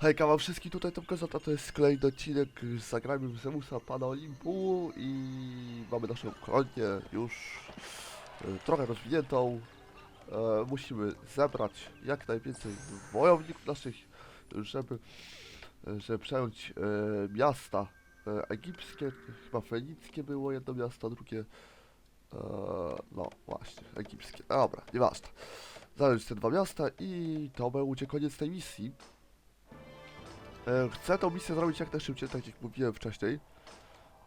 Hejka wam wszystkim, tutaj Tom Kozota, to jest kolejny odcinek z Zagrajmy w Zeusa, Pana Olimpu i mamy naszą kolonię już e, trochę rozwiniętą. E, musimy zebrać jak najwięcej wojowników naszych, żeby, e, żeby przejąć e, miasta e, egipskie, chyba fenickie było jedno miasto, drugie, e, no właśnie, egipskie, dobra, nieważne. Zająć te dwa miasta i to będzie koniec tej misji. E, Chcę tą misję zrobić jak najszybciej, tak jak mówiłem wcześniej.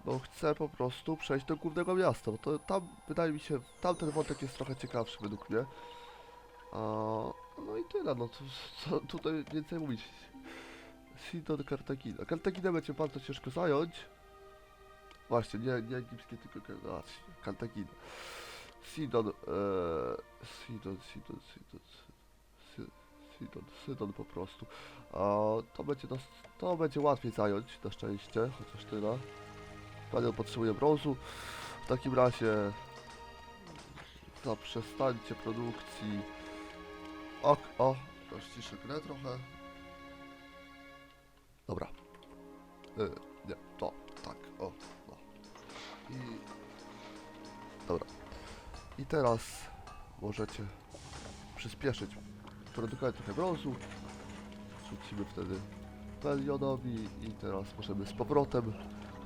Bo chcę po prostu przejść do głównego miasta, bo to tam, wydaje mi się, tamten wątek jest trochę ciekawszy według mnie. A, no i tyle, no to, co tutaj więcej mówić. Sidon Cartagina. Cartagina będzie bardzo ciężko zająć. Właśnie, nie, nie egipskie, tylko Ka- a, Cartagina. Sidon, e, Sidon, Sidon, Sidon, Sidon, Sidon, po prostu. A to będzie dos- to będzie łatwiej zająć, na szczęście, chociaż tyle. Panion potrzebuje brązu. W takim razie zaprzestańcie produkcji. O, o, rozciszę grę trochę. Dobra. Y, nie, to, tak, o, no. I... Dobra. I teraz możecie przyspieszyć produkować trochę brązu. Rzucimy wtedy Pelionowi i teraz możemy z powrotem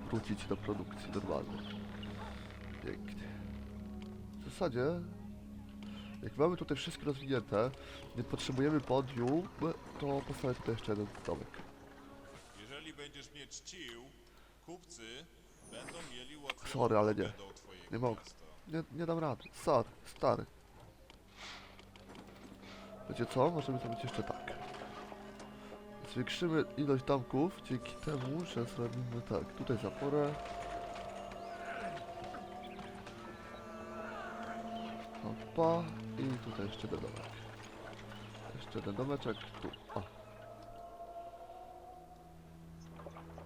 wrócić do produkcji normalnej. Pięknie. W zasadzie, jak mamy tutaj wszystko rozwinięte, nie potrzebujemy podium, to postawię tutaj jeszcze jeden domek. Jeżeli będziesz mnie czcił, kupcy będą mieli łatwiej Sorry, ale nie. Nie mogę. Nie, nie dam rady. Stary, stary. Wiecie co? Możemy zrobić jeszcze tak. Zwiększymy ilość domków dzięki temu, że zrobimy tak. Tutaj zaporę. Opa. I tutaj jeszcze jeden domek. Jeszcze jeden domeczek. Tu. O.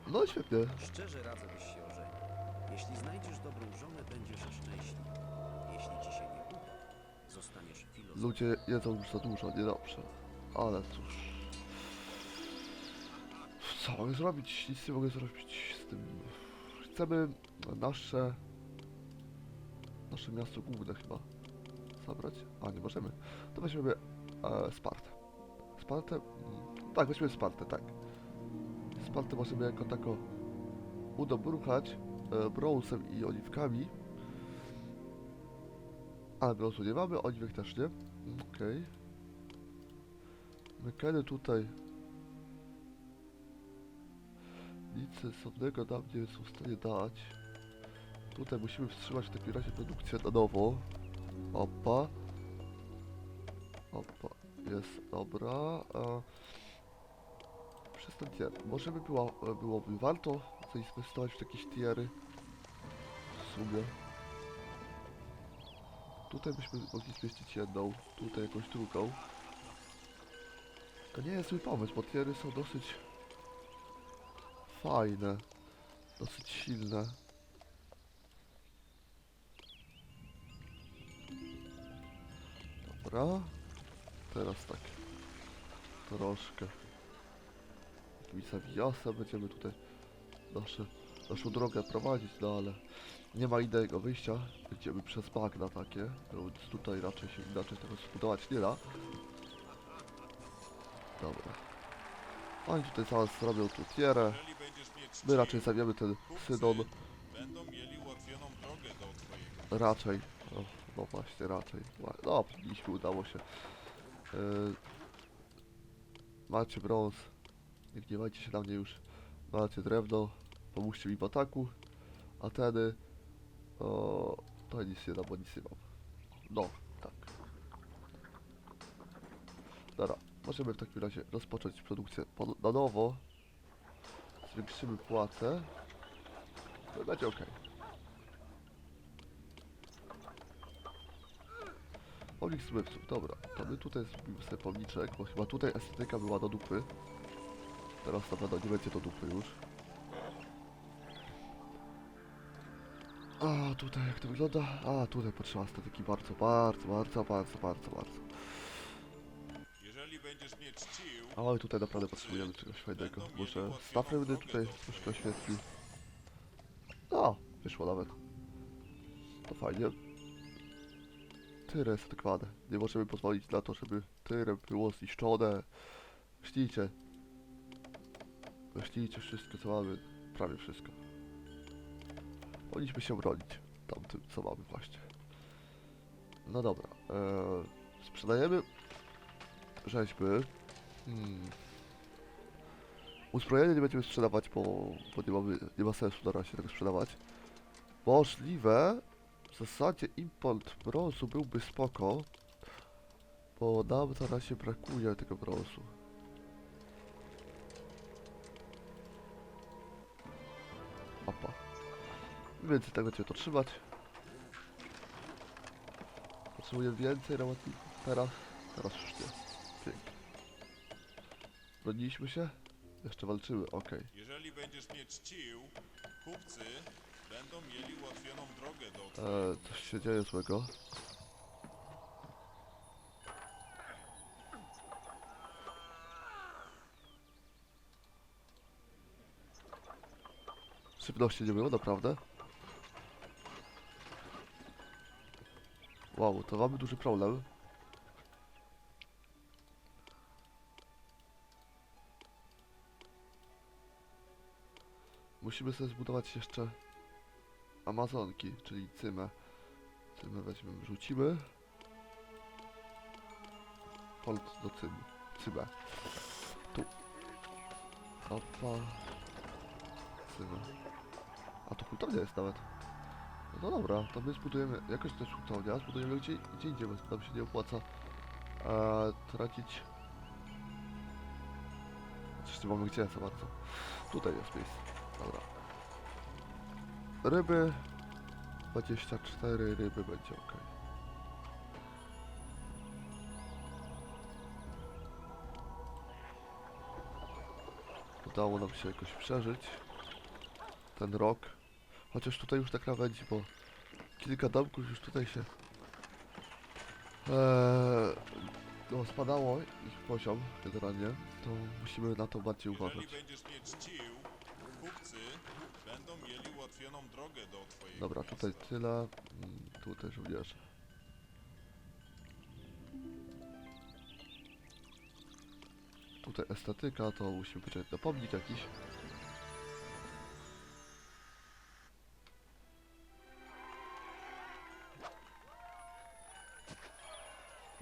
No świetnie. Szczerze radzę, byś się ożenił. Jeśli znajdziesz dobrą żonę, będziesz szczęśliwy. Ludzie jedzą już za dużo, niedobrze. Ale cóż. Co mogę zrobić? Nic nie mogę zrobić z tym. Chcemy nasze... Nasze miasto główne chyba zabrać. A, nie możemy. To weźmiemy e, Spartę. Spartę? Tak, weźmiemy Spartę, tak. Spartę możemy jako tako udobruchać e, brązem i oliwkami. Ale brązu nie mamy, oliwek też nie. Okej. Mekany tutaj nic sensownego nam nie są w stanie dać. Tutaj musimy wstrzymać w takim razie produkcję na nowo. Opa. Opa. Jest, dobra. A... Przez ten tier. Może by było, byłoby warto zainwestować w jakieś tiery. W sumie. Tutaj byśmy mogli zmieścić jedną, tutaj jakąś drugą. To nie jest zły pomysł, bo tiery są dosyć fajne, dosyć silne. Dobra, teraz tak, troszkę jakimś zawijasem będziemy tutaj nasze, naszą drogę prowadzić, no ale nie ma innego wyjścia. Będziemy przez bagna takie, więc tutaj raczej się inaczej tego zbudować nie da. Dobra. Oni tutaj zaraz zrobią tu tierę. My raczej zajmiemy ten Sydon. Raczej. No, no właśnie, raczej. No, mieliśmy, udało się. Yy, macie brąz. Nie gniewajcie się na mnie już. Macie drewno. Pomóżcie mi w ataku. Ateny. O, to nic nie da, bo nic nie mam. No, tak. Dobra, możemy w takim razie rozpocząć produkcję na nowo. Zwiększymy płacę. To będzie ok. Pomnik zmysłów, dobra. To my tutaj zrobimy sobie pomniczek, bo chyba tutaj estetyka była do dupy. Teraz na pewno nie będzie do dupy już. A tutaj jak to wygląda? A tutaj potrzeba estetyki bardzo, bardzo, bardzo, bardzo, bardzo, bardzo. Jeżeli będziesz mnie czcił, tutaj naprawdę potrzebujemy czegoś fajnego. Może staw rybny tutaj troszkę oświetli. No, wyszło nawet. To fajnie. Tyre jest adekwatne. Nie możemy pozwolić na to, żeby tyrem było zniszczone. Ślijcie. Ślijcie wszystko, co mamy. Prawie wszystko. Powinniśmy się bronić tamtym, co mamy właśnie. No dobra. Eee, sprzedajemy rzeźby. Hmm. Uzbrojenie nie będziemy sprzedawać, bo, bo nie, mamy, nie ma sensu na razie tego sprzedawać. Możliwe, w zasadzie import brązu byłby spoko, bo nam na razie brakuje tego brązu. Więcej tego cię to trzymać. Potrzebuję więcej robotników. Teraz, teraz już nie. Pięknie. Broniliśmy się? Jeszcze walczymy, okej. jeżeli będziesz mnie czcił, kupcy będą mieli ułatwioną drogę do Eee, coś się dzieje złego. Szybności nie było, naprawdę? Wow, to mamy duży problem. Musimy sobie zbudować jeszcze Amazonki, czyli cymę. Cymę weźmiemy, rzucimy. Polt do cymy. Cymę. Tu. Opa. Cymę. A to hutownia jest nawet. No dobra, to my zbudujemy, jakoś jest hutownia, zbudujemy gdzie, gdzie indziej, bo nam się nie opłaca e, tracić... Coś nie mamy gdzie za bardzo. Tutaj jest miejsce. Dobra. Ryby 24 ryby będzie ok. Udało nam się jakoś przeżyć ten rok. Chociaż tutaj już tak nawędzi, bo kilka domków już tutaj się eee, no, spadało ich poziom generalnie, to musimy na to bardziej uważać. Jeżeli będziesz mnie czcił, kupcy będą mieli ułatwioną drogę do twojego Dobra, tutaj tyle, mm, tutaj żołnierze. Tutaj estetyka, to musimy poczekać na pomnik jakiś.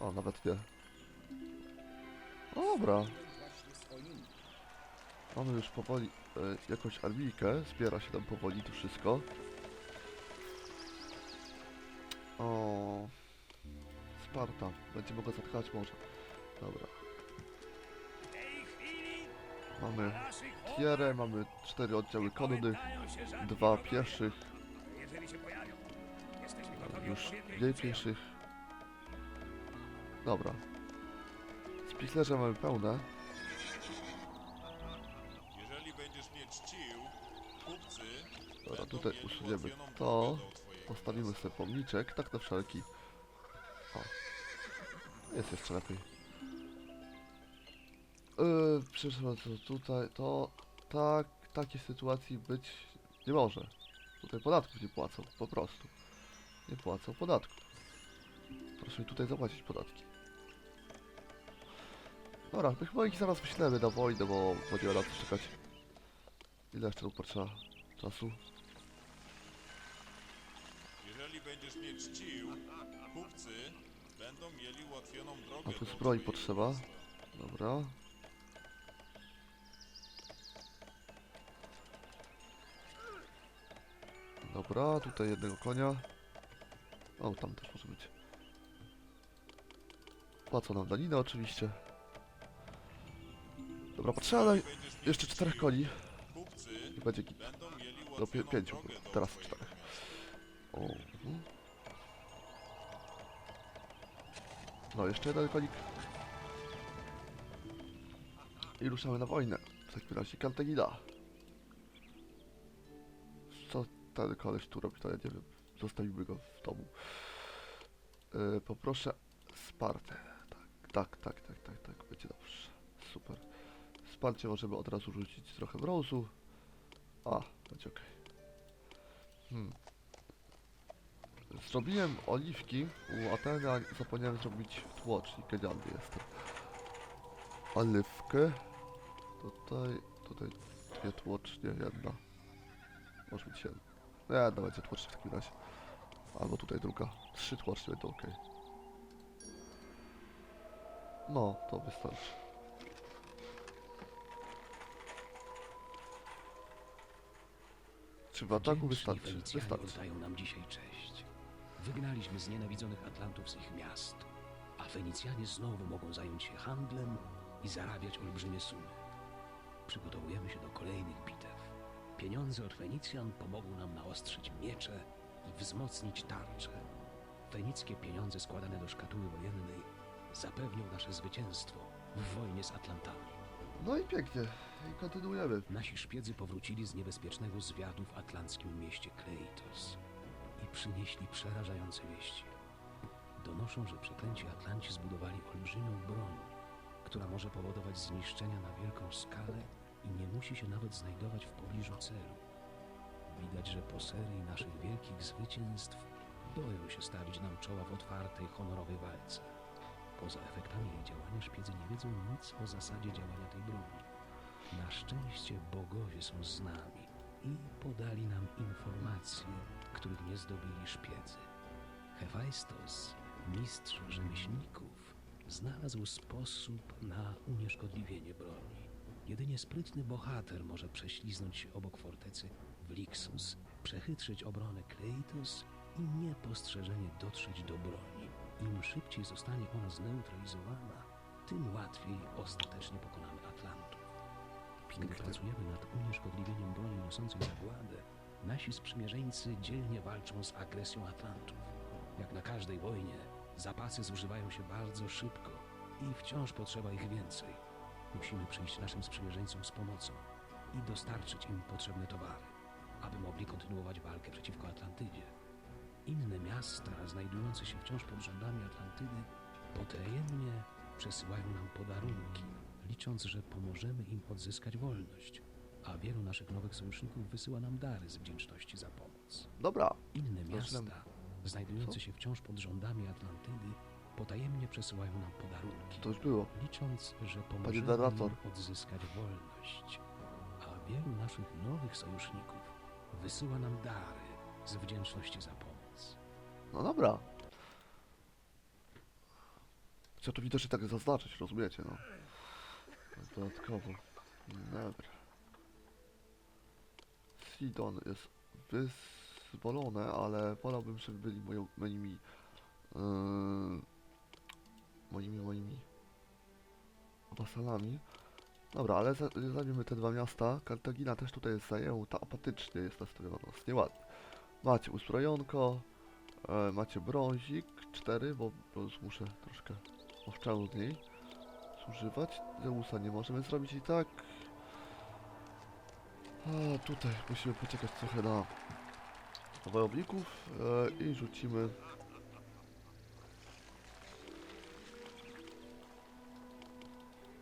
O, nawet. O, dobra. Mamy już powoli e, jakąś armijkę, zbiera się tam powoli to wszystko. O, Sparta. Będzie mogła zatkać może. Dobra. Mamy tierę, mamy cztery oddziały konnych, dwa pieszych, już mniej pieszych. Dobra. Spichlerze mamy pełne. Jeżeli będziesz mnie czcił, kupcy Dobra, tutaj usuniemy to. Postawimy sobie pomniczek, tak na wszelki. O. Jest jeszcze lepiej. Yy, przepraszam, co tutaj, to tak, takiej sytuacji być nie może. Tutaj podatków nie płacą, po prostu. Nie płacą podatków. Proszę mi tutaj zapłacić podatki. Dobra, my chyba ich zaraz wyślemy na wojnę, bo będziemy na to czekać. Ile jeszcze tu potrzeba czasu? Jeżeli będziesz mnie czcił, kupcy będą mieli ułatwioną drogę A tu zbroi potrzeba. Dobra. Dobra, tutaj jednego konia. O, tam też może być. Płacą nam daninę oczywiście. Dobra, potrzeba jeszcze czterech koni. I będzie git. Do pie- ułatwioną pięciu, teraz czterech. O. mhm. No, jeszcze jeden konik. I ruszamy na wojnę. W takim razie Cartagina. Co ten koleś tu robi, to ja nie wiem. Zostawimy go w domu. Yy, poproszę Spartę. Tak, Tak, tak, tak, tak, tak, będzie dobrze. Super. Wsparcie możemy od razu rzucić trochę brązu. A, będzie ok. Hmm. Zrobiłem oliwki u Ateny, a zapomniałem zrobić tłocznik. Genialny jestem. Oliwkę. Tutaj, tutaj dwie tłocznie, jedna. Może być jedna. No jedna będzie tłocznik w takim razie. Albo tutaj druga. Trzy tłocznie będą ok. No, to wystarczy. Czy w ataku wystarczy? Wystarczy. oddają nam dzisiaj cześć. Wygnaliśmy znienawidzonych Atlantów z ich miast, a Fenicjanie znowu mogą zająć się handlem i zarabiać olbrzymie sumy. Przygotowujemy się do kolejnych bitew. Pieniądze od Fenicjan pomogą nam naostrzyć miecze i wzmocnić tarcze. Fenickie pieniądze składane do szkatuły wojennej zapewnią nasze zwycięstwo w wojnie z Atlantami. No i pięknie. I kontynuujemy. Nasi szpiedzy powrócili z niebezpiecznego zwiadu w atlanckim mieście Kleitos i przynieśli przerażające wieści. Donoszą, że przeklęci Atlanci zbudowali olbrzymią broń, która może powodować zniszczenia na wielką skalę i nie musi się nawet znajdować w pobliżu celu. Widać, że po serii naszych wielkich zwycięstw boją się stawić nam czoła w otwartej, honorowej walce. Poza efektami jej działania szpiedzy nie wiedzą nic o zasadzie działania tej broni. Na szczęście bogowie są z nami i podali nam informacje, których nie zdobyli szpiedzy. Hefajstos, mistrz rzemieślników, znalazł sposób na unieszkodliwienie broni. Jedynie sprytny bohater może prześliznąć się obok fortecy w Lixus, przechytrzyć obronę Kleitos i niepostrzeżenie dotrzeć do broni. Im szybciej zostanie ona zneutralizowana, tym łatwiej ostatecznie Atlantów. Pięknie. pracujemy nad unieszkodliwieniem broni niosącej zagładę, nasi sprzymierzeńcy dzielnie walczą z agresją Atlantów. Jak na każdej wojnie, zapasy zużywają się bardzo szybko i wciąż potrzeba ich więcej. Musimy przyjść naszym sprzymierzeńcom z pomocą i dostarczyć im potrzebne towary, aby mogli kontynuować walkę przeciwko Atlantydzie. Inne miasta, znajdujące się wciąż pod rządami Atlantydy, potajemnie przesyłają nam podarunki, licząc, że pomożemy im odzyskać wolność, a wielu naszych nowych sojuszników wysyła nam dary z wdzięczności za pomoc. Dobra. Inne Zaczynamy. miasta, znajdujące Co? się wciąż pod rządami Atlantydy, potajemnie przesyłają nam podarunki, To już było. licząc, że pomożemy narrator. im odzyskać wolność. A wielu naszych nowych sojuszników wysyła nam dary z wdzięczności za pomoc. No dobra. Chcę to widocznie tak zaznaczyć, rozumiecie, no. Dodatkowo. Dobra. Sidon jest wyzwolone, ale wolałbym, żeby byli moją, moimi... Yy, moimi, moimi... wasalami. Dobra, ale za, zajmiemy te dwa miasta. Kartagina też tutaj jest zajęta, apatycznie jest nastawiona, nieładnie. Macie uzbrojonko, E, macie brązik 4, bo brąz muszę troszkę oszczędniej zużywać. Zeusa nie możemy zrobić i tak. A tutaj musimy poczekać trochę na wojowników e, i rzucimy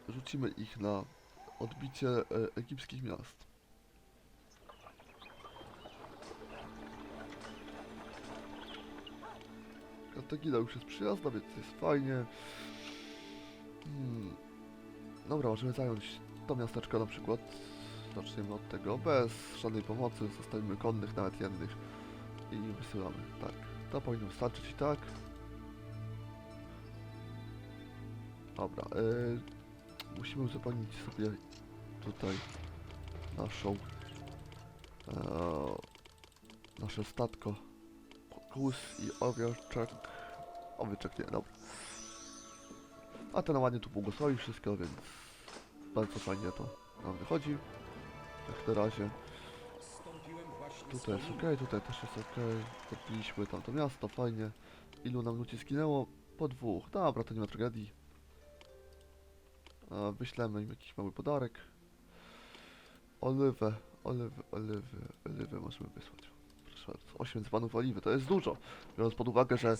rzucimy ich na odbicie e, egipskich miast. Kartagina już jest przyjazna, więc jest fajnie. Hmm. Dobra, możemy zająć to miasteczko na przykład. Zaczniemy od tego, bez żadnej pomocy, zostawimy konnych, nawet jednych i wysyłamy. Tak, to powinno wystarczyć i tak. Dobra, yy, musimy uzupełnić sobie tutaj naszą e, nasze statko Kus i owieczek. Owieczek nie, dobra. A ten ładnie tu błogosławi wszystko, więc bardzo fajnie to nam wychodzi. Jak na razie. Tutaj jest ok, tutaj też jest ok. Podbiliśmy tamto miasto, fajnie. Ilu nam ludzi zginęło? Po dwóch. Dobra, to nie ma tragedii. E, Wyślemy im jakiś mały podarek. Oliwę, oliwy, oliwy, oliwy możemy wysłać. Proszę bardzo. 8 dzbanów oliwy, to jest dużo. Biorąc pod uwagę, że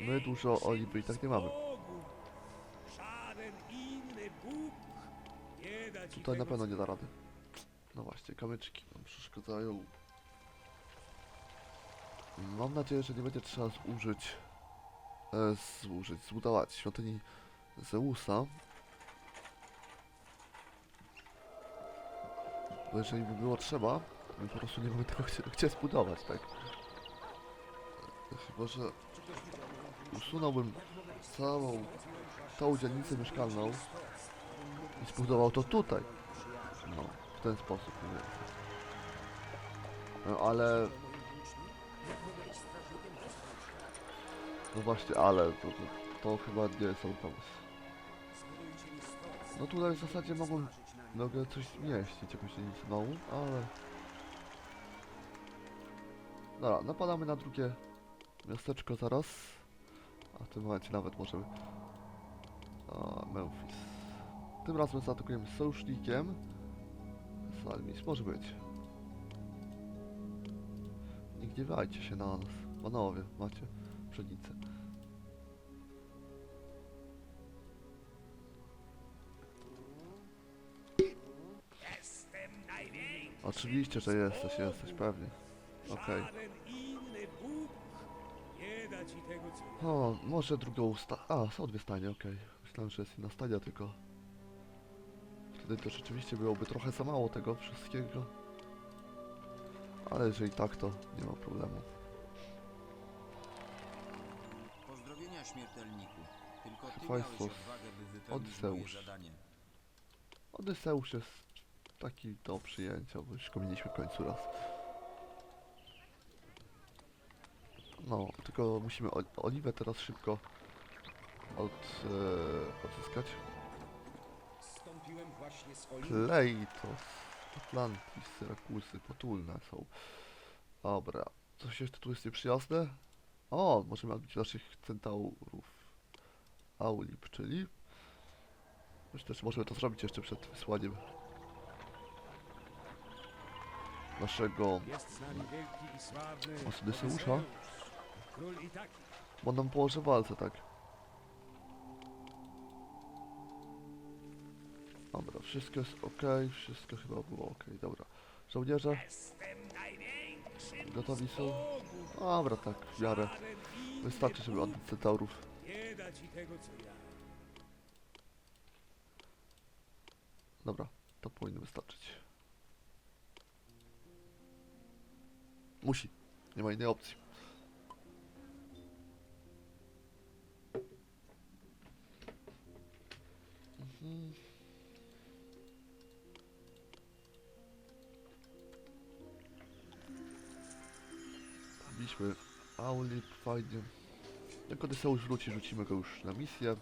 my dużo oliwy i tak nie mamy. Tutaj na pewno nie da rady. No właśnie, kamyczki nam przeszkadzają. Mam nadzieję, że nie będzie trzeba zużyć, e, zużyć, zbudować świątyni Zeusa. Bo jeżeli by było trzeba, my po prostu nie mamy tego gdzie, gdzie zbudować, tak? Chyba, że usunąłbym całą tą dzielnicę mieszkalną i zbudował to tutaj. No, w ten sposób więcej. No, ale... No właśnie, ale to, to, to chyba nie jest dobry pomysł. No tutaj w zasadzie mogą, mogę coś zmieścić, jakąś nową, ale... Dobra, napadamy na drugie miasteczko zaraz. A w tym momencie nawet możemy... A, Memphis. Tym razem zaatakujemy sojusznikiem. Salmis, może być. Nie gniewajcie się na nas. Panowie, macie pszenicę. Oczywiście, że jesteś, jesteś, pewnie. Okej. Ja. O, może drugą sta... A, są dwie stajnie, okej. Myślałem, że jest inna stajnia, tylko... Wtedy to rzeczywiście byłoby trochę za mało tego wszystkiego. Ale jeżeli tak, to nie ma problemu. Pozdrowienia śmiertelniku. Tylko ty miałeś odwagę, by wypełnić moje Odyseusz. zadanie. Odyseusz jest taki do przyjęcia, bo już go mieliśmy w końcu raz. No, tylko musimy o- oliwę teraz szybko od, e, odzyskać. Kleitos, Atlantis, Syrakusy, potulne są. Dobra, coś jeszcze tu jest nieprzyjazne? O, możemy odbić naszych centaurów. Aulip, czyli... Myślę, że możemy to zrobić jeszcze przed wysłaniem naszego Itaki. Bo nam położy walce, tak. Dobra, wszystko jest ok, wszystko chyba było ok, dobra. Żołnierze, gotowi są? Dobra, tak, w miarę. Wystarczy, żeby odbić centaurów. Dobra, to powinno wystarczyć. Musi, nie ma innej opcji. Fajnie. Jak Odyseusz wróci, rzucimy go już na misję.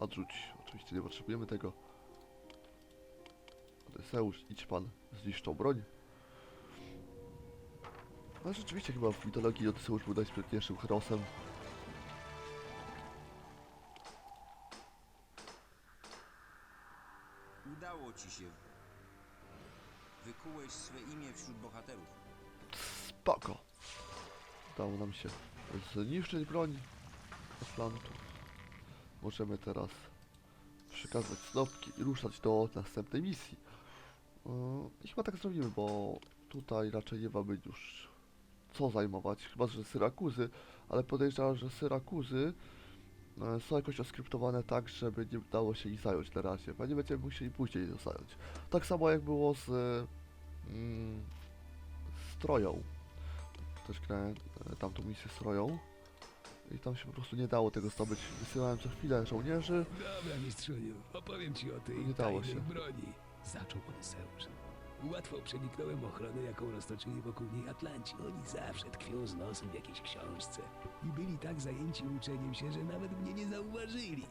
Odrzuć, oczywiście nie potrzebujemy tego. Odyseusz, idź pan, zniszcz tą broń. Ale rzeczywiście chyba w mitologii Odyseusz był najsprytniejszym herosem. Udało ci się. Wykułeś swe imię wśród bohaterów. Udało nam się zniszczyć broń Atlantów. Możemy teraz przekazać snopki i ruszać do następnej misji. Yy, I chyba tak zrobimy, bo tutaj raczej nie mamy już co zajmować, chyba że Syrakuzy, ale podejrzewam, że Syrakuzy e, są jakoś oskryptowane tak, żeby nie udało się ich zająć na razie, a nie będziemy musieli później ich zająć. Tak samo jak było z mm, z Troją. Też grałem e, tamtą misję z Troją. I tam się po prostu nie dało tego zdobyć. Wysyłałem co chwilę żołnierzy. Dobra, mistrzuniu, opowiem ci o tej Nie dało się. broni. Zaczął Odyseusz. Łatwo przeniknąłem ochronę, jaką roztoczyli wokół niej Atlanci. Oni zawsze tkwią z nosem w jakiejś książce. I byli tak zajęci uczeniem się, że nawet mnie nie zauważyli.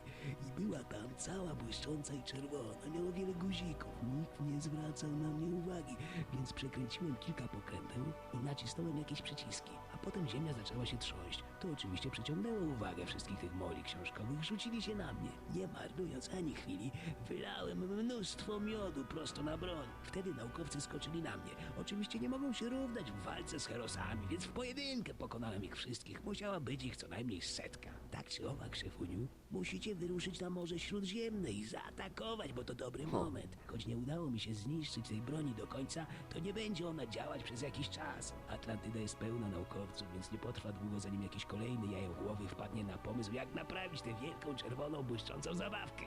I była tam cała błyszcząca i czerwona. Miała wiele guzików. Nikt nie zwracał na mnie uwagi, więc przekręciłem kilka pokręteł i nacisnąłem jakieś przyciski. Potem ziemia zaczęła się trząść. To oczywiście przyciągnęło uwagę wszystkich tych moli książkowych. Rzucili się na mnie. Nie marnując ani chwili, wylałem mnóstwo miodu prosto na broń. Wtedy naukowcy skoczyli na mnie. Oczywiście nie mogą się równać w walce z herosami, więc w pojedynkę pokonałem ich wszystkich. Musiała być ich co najmniej setka. Tak czy owak, szefuniu, musicie wyruszyć na Morze Śródziemne i zaatakować, bo to dobry moment. Choć nie udało mi się zniszczyć tej broni do końca, to nie będzie ona działać przez jakiś czas. Atlantyda jest pełna naukowców, więc nie potrwa długo, zanim jakiś kolejny jajogłowy wpadnie na pomysł, jak naprawić tę wielką, czerwoną, błyszczącą zabawkę.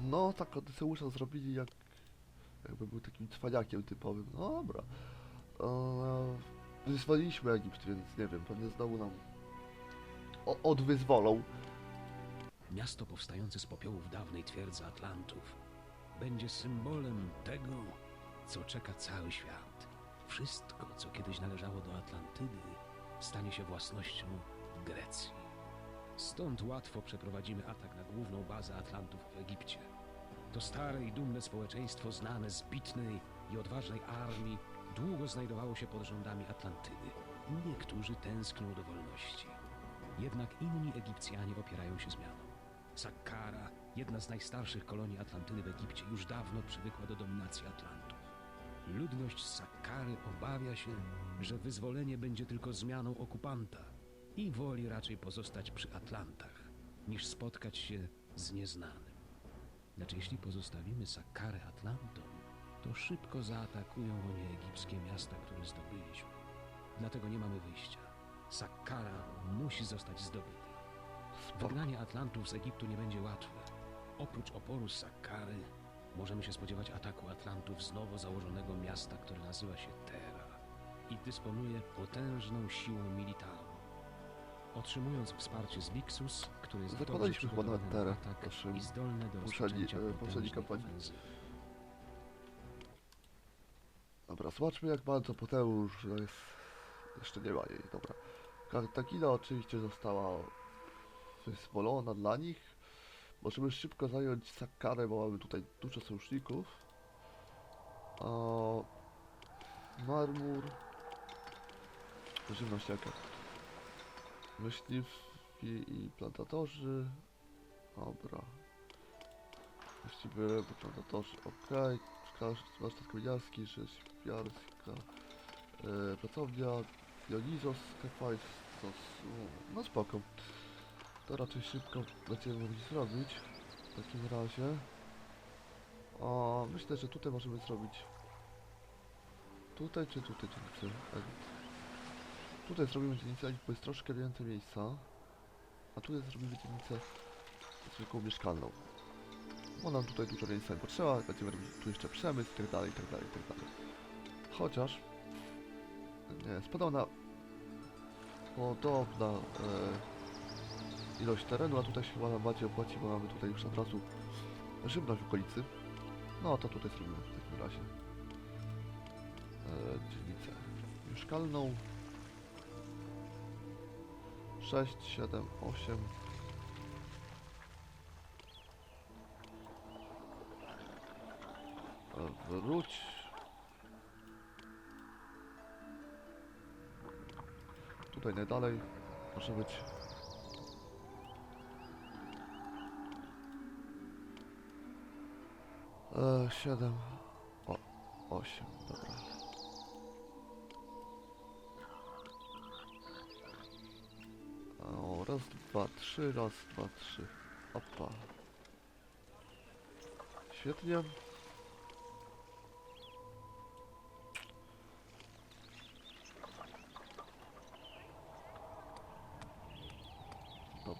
No, tak Odyseusza zrobili jak... Jakby był takim cwaniakiem typowym. No dobra. Eee, wyzwoliliśmy Egipt, więc nie wiem, pewnie znowu nam... O, odwyzwolą. Miasto powstające z popiołów dawnej twierdzy Atlantów będzie symbolem tego, co czeka cały świat. Wszystko, co kiedyś należało do Atlantydy, stanie się własnością Grecji. Stąd łatwo przeprowadzimy atak na główną bazę Atlantów w Egipcie. To stare i dumne społeczeństwo, znane z bitnej i odważnej armii, długo znajdowało się pod rządami Atlantydy. Niektórzy tęsknią do wolności. Jednak inni Egipcjanie opierają się zmianom. Sakkara, jedna z najstarszych kolonii Atlantydy w Egipcie, już dawno przywykła do dominacji Atlantów. Ludność z Sakkary obawia się, że wyzwolenie będzie tylko zmianą okupanta i woli raczej pozostać przy Atlantach, niż spotkać się z nieznanym. Lecz jeśli pozostawimy Sakkarę Atlantom, to szybko zaatakują oni egipskie miasta, które zdobyliśmy. Dlatego nie mamy wyjścia. Sakkara musi zostać zdobyta. Wygnanie Atlantów z Egiptu nie będzie łatwe. Oprócz oporu Sakkary możemy się spodziewać ataku Atlantów z nowo założonego miasta, które nazywa się Terra i dysponuje potężną siłą militarną. Otrzymując wsparcie z Bixus, który jest Zakładaliśmy chyba nawet Terę naszym i zdolny do e, poprzedniej potężnej kampanii. ofensywy. Dobra, zobaczmy jak bardzo potężna jest... Jeszcze nie ma jej, dobra. Kartagina oczywiście została wyzwolona dla nich. Możemy szybko zająć Sakkarę, bo mamy tutaj dużo sojuszników. A... Marmur... Żywność jaka? Myśliwi i plantatorzy. Dobra. Właściwie plantatorzy. Okay. Warsztat kamieniarski, rzeźbiarska, e, pracownia, Dionizos, Hephaistos, no spoko. To raczej szybko będziemy mogli zrobić. W takim razie. O, myślę, że tutaj możemy zrobić. Tutaj czy tutaj dzielnicę? Elit. Tutaj zrobimy dzielnicę Elit, bo jest troszkę więcej miejsca. A tutaj zrobimy dzielnicę zwykłą mieszkalną. Bo nam tutaj dużo miejsca nie potrzeba, będziemy robić tu jeszcze przemysł i tak dalej, i tak dalej, i tak dalej. Chociaż... Nie, spadał na... Podobna e, ilość terenu, a tutaj się chyba bardziej opłaci, bo mamy tutaj już od razu żywność w okolicy. No to tutaj zrobimy w takim razie e, dzielnicę mieszkalną. 6, 7, 8 Wróć. Tutaj najdalej może być. E, siedem. O, osiem, dobra. O, raz, dwa, trzy, raz, dwa, trzy. Opa. Świetnie.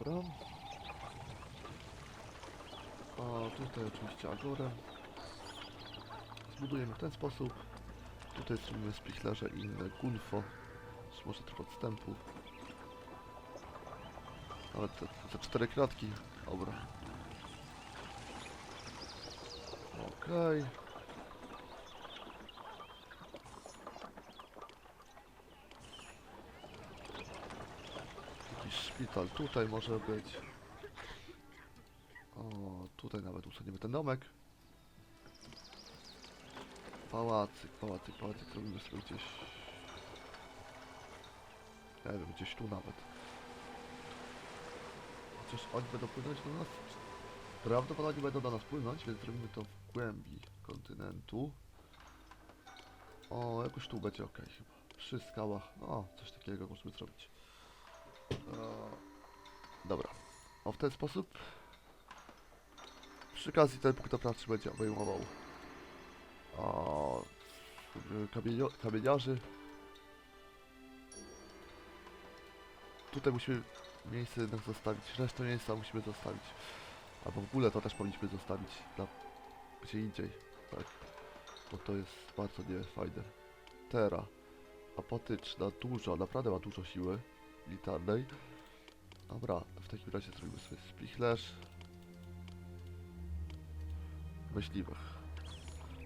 Dobra. A tutaj oczywiście agorę. Zbudujemy w ten sposób. Tutaj zrobimy spichlerze i inne gunfo. Może trochę odstępu. Ale te, te cztery kratki. Dobra. Okej. Jakiś szpital tutaj może być. O, tutaj nawet usuniemy ten domek. Pałacyk, pałacyk, pałacyk robimy sobie gdzieś... Nie wiem, gdzieś tu nawet. Chociaż oni będą płynąć do nas... Prawdopodobnie będą do nas płynąć, więc zrobimy to w głębi kontynentu. O, jakoś tu będzie ok chyba. Przy skałach. O, coś takiego możemy zrobić. E, Dobra. O, w ten sposób przy okazji ten punkt pracy będzie obejmował a, y, kamienio, kamieniarzy. Tutaj musimy miejsce jednak zostawić, resztę miejsca musimy zostawić. Albo w ogóle to też powinniśmy zostawić dla gdzie indziej, tak. Bo to jest bardzo niefajne. Tera. Apatyczna, dużo, naprawdę ma dużo siły militarnej. Dobra, w takim razie zrobimy sobie spichlerz. Myśliwych.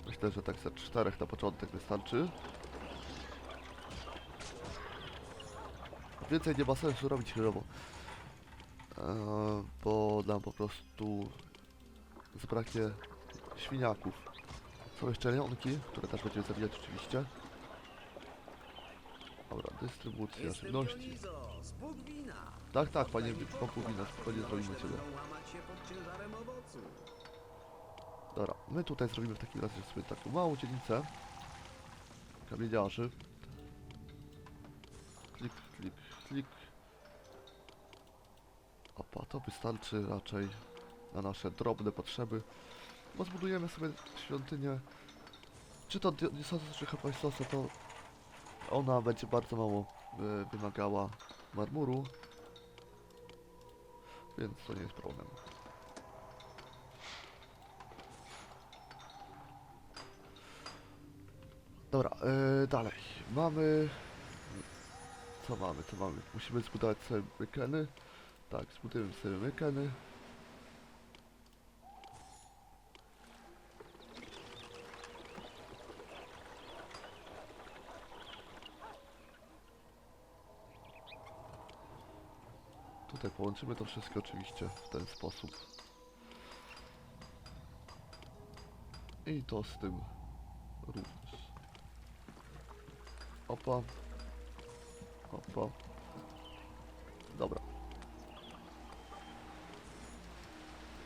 Myślę, że tak za czterech na początek wystarczy. Więcej nie ma sensu robić chwilowo. Eee, bo nam po prostu zabraknie świniaków. Są jeszcze leonki, które też będziemy zabijać oczywiście. Dobra, dystrybucja żywności. Tak, tak, panie Popówina, spokojnie zrobimy ciebie. Dobra, my tutaj zrobimy w takim razie sobie taką małą dzielnicę kamieniarzy. Klik, klik, klik. Opa, to wystarczy raczej na nasze drobne potrzeby. Bo zbudujemy sobie świątynię. Czy to Dionysosa, czy Hephaestosa, to ona będzie bardzo mało e, wymagała marmuru. Więc to nie jest problem. Dobra, yy, dalej. Mamy... Co mamy, co mamy? Musimy zbudować sobie mykeny. Tak, zbudujemy sobie mykeny. Tutaj połączymy to wszystko oczywiście w ten sposób. I to z tym również. Opa. Opa. Dobra.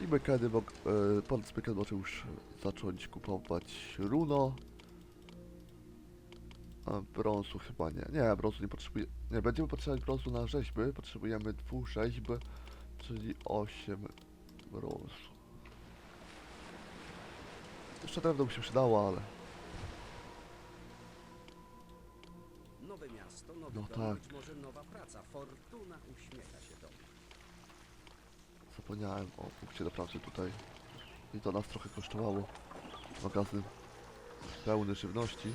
I mekany, mog, e, pan z mekan może już zacząć kupować runo. A brązu chyba nie. Nie, brązu nie potrzebuje. Nie, będziemy potrzebować brązu na rzeźby. Potrzebujemy dwóch rzeźb, czyli 8 brązu. Jeszcze drewno by się przydało, ale Nowe miasto, nowy No dom, tak. być może nowa praca. Fortuna uśmiecha się do mnie. Zapomniałem o punkcie naprawczym tutaj. I to nas trochę kosztowało. Magazyn pełny żywności.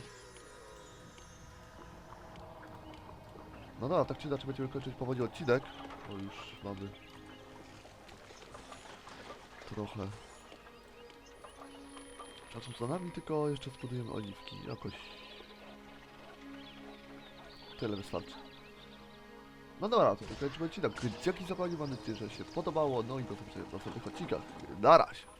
No dobra, tak czy inaczej będziemy kończyć powoli odcinek, bo już mamy trochę czasu za nami, tylko jeszcze zbudujemy oliwki, jakoś tyle wystarczy. No dobra, to kończymy odcinek. Dzięki za uwagę, mam nadzieję, że się podobało, no i do zobaczenia w następnych odcinkach. Na razie!